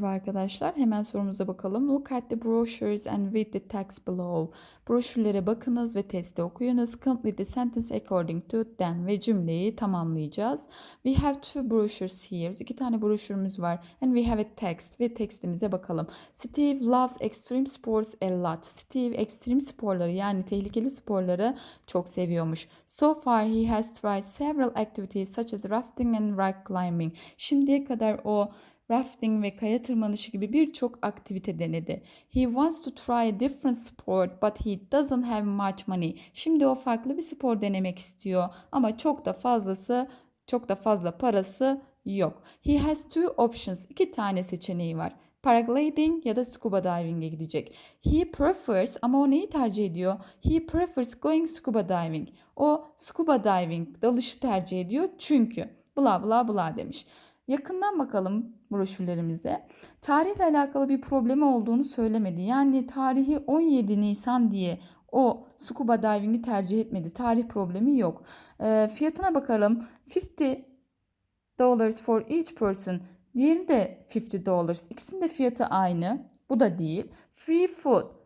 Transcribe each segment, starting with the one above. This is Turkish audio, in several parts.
Merhaba arkadaşlar. Hemen sorumuza bakalım. Look at the brochures and read the text below. Broşürlere bakınız ve testi okuyunuz. Complete the sentence according to them ve cümleyi tamamlayacağız. We have two brochures here. İki tane broşürümüz var. And we have a text ve tekstimize bakalım. Steve loves extreme sports a lot. Steve ekstrem sporları yani tehlikeli sporları çok seviyormuş. So far he has tried several activities such as rafting and rock climbing. Şimdiye kadar o rafting ve kaya tırmanışı gibi birçok aktivite denedi. He wants to try a different sport but he doesn't have much money. Şimdi o farklı bir spor denemek istiyor ama çok da fazlası çok da fazla parası yok. He has two options. İki tane seçeneği var. Paragliding ya da scuba diving'e gidecek. He prefers ama o neyi tercih ediyor? He prefers going scuba diving. O scuba diving dalışı tercih ediyor çünkü bla bla bla demiş. Yakından bakalım broşürlerimize. Tarihle alakalı bir problemi olduğunu söylemedi. Yani tarihi 17 Nisan diye o scuba diving'i tercih etmedi. Tarih problemi yok. E, fiyatına bakalım. 50 dollars for each person. Diğeri de 50 dollars. İkisinin de fiyatı aynı. Bu da değil. Free food.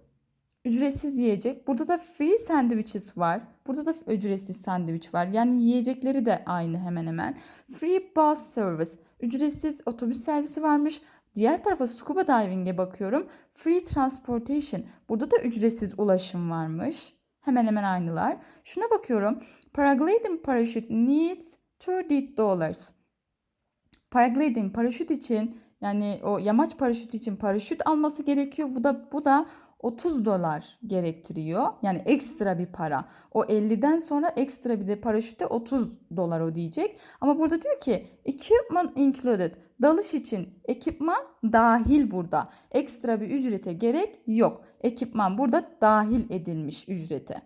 Ücretsiz yiyecek. Burada da free sandwiches var. Burada da ücretsiz sandviç var. Yani yiyecekleri de aynı hemen hemen. Free bus service. Ücretsiz otobüs servisi varmış. Diğer tarafa scuba diving'e bakıyorum. Free transportation. Burada da ücretsiz ulaşım varmış. Hemen hemen aynılar. Şuna bakıyorum. Paragliding parachute needs 30 dollars. Paragliding paraşüt için yani o yamaç paraşüt için paraşüt alması gerekiyor. Bu da bu da 30 dolar gerektiriyor. Yani ekstra bir para. O 50'den sonra ekstra bir de paraşütte 30 dolar ödeyecek. Ama burada diyor ki equipment included. Dalış için ekipman dahil burada. Ekstra bir ücrete gerek yok. Ekipman burada dahil edilmiş ücrete.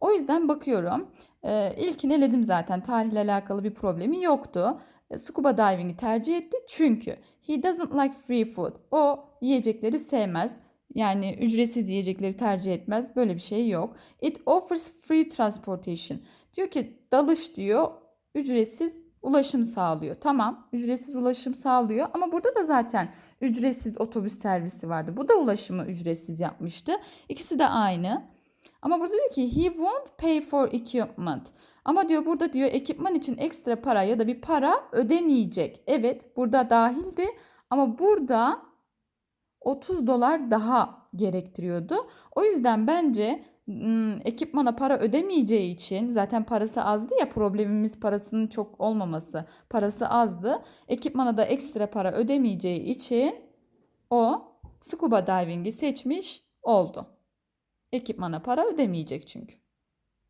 O yüzden bakıyorum. Ee, ilkini eledim zaten. Tarihle alakalı bir problemi yoktu. E, scuba diving'i tercih etti çünkü he doesn't like free food. O yiyecekleri sevmez. Yani ücretsiz yiyecekleri tercih etmez. Böyle bir şey yok. It offers free transportation. Diyor ki dalış diyor ücretsiz ulaşım sağlıyor. Tamam ücretsiz ulaşım sağlıyor ama burada da zaten ücretsiz otobüs servisi vardı. Bu da ulaşımı ücretsiz yapmıştı. İkisi de aynı. Ama burada diyor ki he won't pay for equipment. Ama diyor burada diyor ekipman için ekstra para ya da bir para ödemeyecek. Evet burada dahildi ama burada 30 dolar daha gerektiriyordu. O yüzden bence ekipmana para ödemeyeceği için zaten parası azdı ya problemimiz parasının çok olmaması. Parası azdı. Ekipmana da ekstra para ödemeyeceği için o scuba diving'i seçmiş oldu. Ekipmana para ödemeyecek çünkü.